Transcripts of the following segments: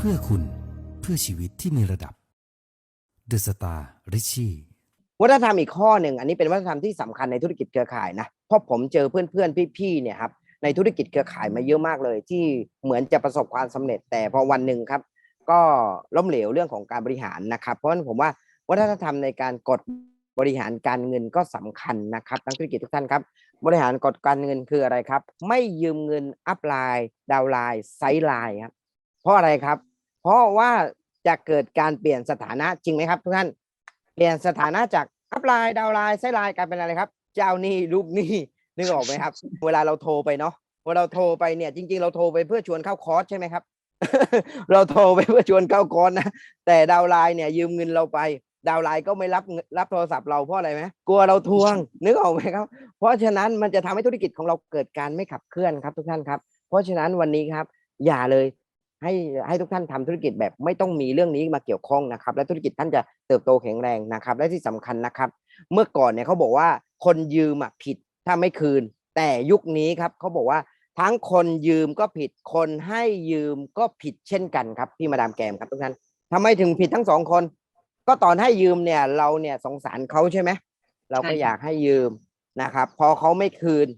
เพื่อคุณเพื่อชีวิตที่มีระดับ The Star Richie วัฒนธรรมอีกข้อหนึ่งอันนี้เป็นวัฒนธรรมที่สำคัญในธุรกิจเครือข่ายนะเพราะผมเจอเพื่อนๆพี่ๆเนี่ยครับในธุรกิจเครือข่ายมาเยอะมากเลย ที่เหมือนจะประสบความสำเร็จ แต่พอวันหนึ่งครับ ก็ล้มเหลวเรื่องของการบริหารนะครับ เพราะฉะนั้นผมว่าวัฒนธรรมในการกดบริหารการเงินก็สำคัญนะครับทั้งธุรกิจทุกท่านครับ บริหารกฎการเงินคืออะไรครับ ไม่ยืมเงินอัพไลน์ดาวไลน์ไซไลน์ครับเพราะอะไรครับ ราะว่าจะเกิดการเปลี่ยนสถานะจริงไหมครับทุกท่าน เปลี่ยนสถานะจากอัพไลน์ดาวไลน์ไซไลน์กลายเป็นอะไรครับ เจ้าหนี้ลูกหนี้นึกออกไหมครับ เวลาเราโทรไปเนาะเวลาเราโทรไปเนี่ยจริง ๆ เราโทรไปเพื่อชวนเข้าคอร์สใช่ไหมครับ เราโทรไปเพื่อชวนเข้าคอร์สนะแต่ดาวไลน์เนี่ยยืมเงินเราไปดาวไลน์ก็ไม่รับรับโทรศัพท์เราเพราะอะไรไหมกลัวเราทวงนึกออกไหมครับ เพราะฉะนั้นมันจะทำให้ธุรกิจของเราเกิดการไม่ขับเคลื่อนครับทุกท่านครับ เพราะฉะนั้นวันนี้ครับ อย่าเลย ให้ให้ทุกท่านทำธุรกิจแบบไม่ต้องมีเรื่องนี้มาเกี่ยวข้องนะครับ และธุรกิจท่านจะเติบโตแข็งแรงนะครับ และที่สำคัญนะครับ เมื่อก่อนเนี่ยเขาบอกว่าคนยืมอะผิดถ้าไม่คืน แต่ยุคนี้ครับเขาบอกว่าทั้งคนยืมก็ผิดคนให้ยืมก็ผิดเช่นกันครับพี่มาดามแกมครับทุกท่านทำไมถึงผิดทั้งสองคน ก็ตอนให้ยืมเนี่ยเราเนี่ยสงสารเขาใช่ไหมเราก็ใช่ค่ะอยากให้ยืมนะครับ พอเขาไม่คืน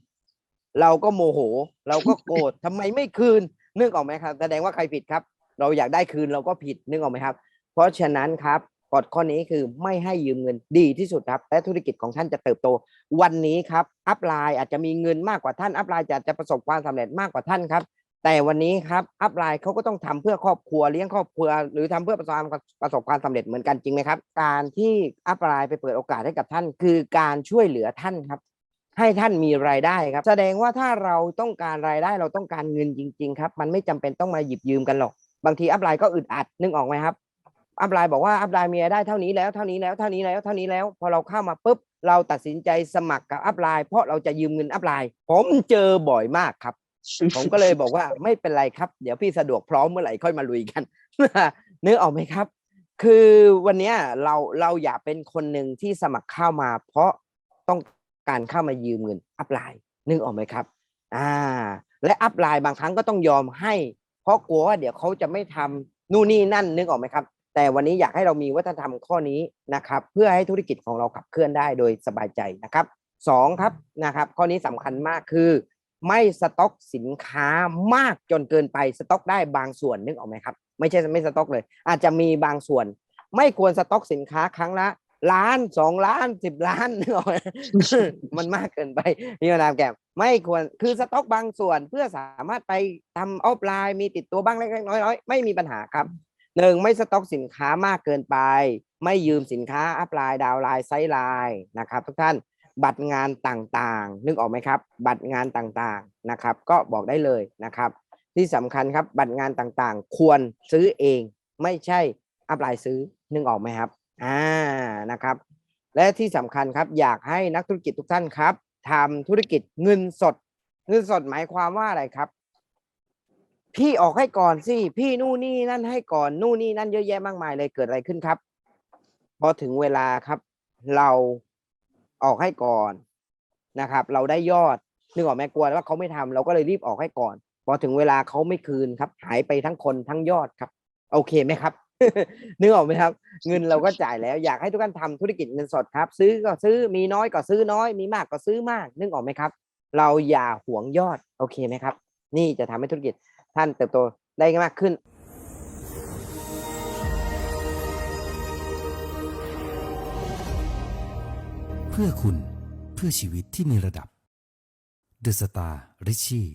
เราก็โมโห เราก็โกรธทำไมไม่คืน นึกออกไหมครับ แสดงว่าใครผิดครับ เราอยากได้คืนเราก็ผิดนึกออกไหมครับ เพราะฉะนั้นครับกฎข้อนี้คือไม่ให้ยืมเงินดีที่สุดครับ และธุรกิจของท่านจะเติบโต วันนี้ครับอัพไลน์อาจจะมีเงินมากกว่าท่านอัพไลน์จะจะประสบความสำเร็จมากกว่าท่านครับ แต่วันนี้ครับอัพไลน์เขาก็ต้องทำเพื่อครอบครัวเลี้ยงครอบครัว หรือทำเพื่อประสบความประสบความสำเร็จเหมือนกันจริงไหมครับ การที่อัพไลน์ไปเปิดโอกาสให้กับท่าน คือการช่วยเหลือท่านครับ ให้ท่านมีรายได้ครับ แสดงว่าถ้าเราต้องการรายได้เราต้องการเงินจริง ๆ ครับ มันไม่จำเป็นต้องมาหยิบยืมกันหรอก บางทีอัพไลน์ก็อึดอัดนึกออกไหมครับ อัพไลน์บอกว่าอัพไลน์มีรายได้เท่านี้แล้วเท่านี้แล้วเท่านี้แล้วเท่านี้แล้ว พอเราเข้ามาปุ๊บเราตัดสินใจสมัครกับอัพไลน์เพราะเราจะยืมเงินอัพไลน์ผมเจอบ่อยมากครับ ผมก็เลยบอกว่าไม่เป็นไรครับ เดี๋ยวพี่สะดวกพร้อมเมื่อไหร่ค่อยมาลุยกันนึกออกไหมครับ คือวันเนี้ยเราเราอย่าเป็นคนหนึ่งที่สมัครเข้ามา เพราะต้อง การเข้ามายืมเงินอัพไลน์นึกออกไหมครับอ่าและอัพไลน์บางครั้งก็ต้องยอมให้ เพราะกลัวว่าเดี๋ยวเขาจะไม่ทำนู่นนี่นั่นนึกออกไหมครับ แต่วันนี้อยากให้เรามีวัฒนธรรมข้อนี้นะครับ เพื่อให้ธุรกิจของเราขับเคลื่อนได้โดยสบายใจนะครับสองครับนะครับ ข้อนี้สำคัญมากคือ ไม่สต็อกสินค้ามากจนเกินไปสต็อกได้บางส่วนนึกออกไหมครับ ไม่ใช่ไม่สต็อกเลย อาจจะมีบางส่วน ไม่ควรสต็อกสินค้าครั้งละ ล้านสองล้านสิบล้านนึกออกมันมากเกินไปพี่มาดามแกมไม่ควรคือสต็อกบางส่วนเพื่อสามารถไปทำออฟไลน์มีติดตัวบ้างเล็กๆน้อยๆไม่มีปัญหาครับหนึ่งไม่สต็อกสินค้ามากเกินไป ไม่ยืมสินค้าอัพไลน์ดาวไลน์ไซไลน์นะครับทุกท่านบัตรงานต่างๆ นึกออกไหมครับ บัตรงานต่างๆนะครับ ก็บอกได้เลยนะครับ ที่สำคัญครับบัตรงานต่างๆ ควรซื้อเอง ไม่ใช่อัพไลน์ซื้อนึกออกไหมครับ อ่านะครับ และที่สำคัญครับอยากให้นักธุรกิจทุกท่านครับทำธุรกิจเงินสด เงินสดหมายความว่าอะไรครับ พี่ออกให้ก่อนสิพี่นู่นนี่นั่นให้ก่อนนู่นนี่นั่นเยอะแยะมากมายเลยเกิดอะไรขึ้นครับ พอถึงเวลาครับ เราออกให้ก่อนนะครับ เราได้ยอดนึกออกไหมกลัวว่าเขาไม่ทำเราก็เลยรีบออกให้ก่อน พอถึงเวลาเขาไม่คืนครับ หายไปทั้งคนทั้งยอดครับ โอเคไหมครับ นึกออกไหมครับ เงินเราก็จ่ายแล้วอยากให้ทุกท่านทำธุรกิจเงินสดครับ ซื้อก็ซื้อมีน้อยก็ซื้อน้อย มีมากก็ซื้อมาก นึกออกไหมครับ เราอย่าหวงยอดโอเคไหมครับ นี่จะทำให้ธุรกิจท่านเติบโตได้มากขึ้นเพื่อคุณเพื่อชีวิตที่มีระดับ The Star Richie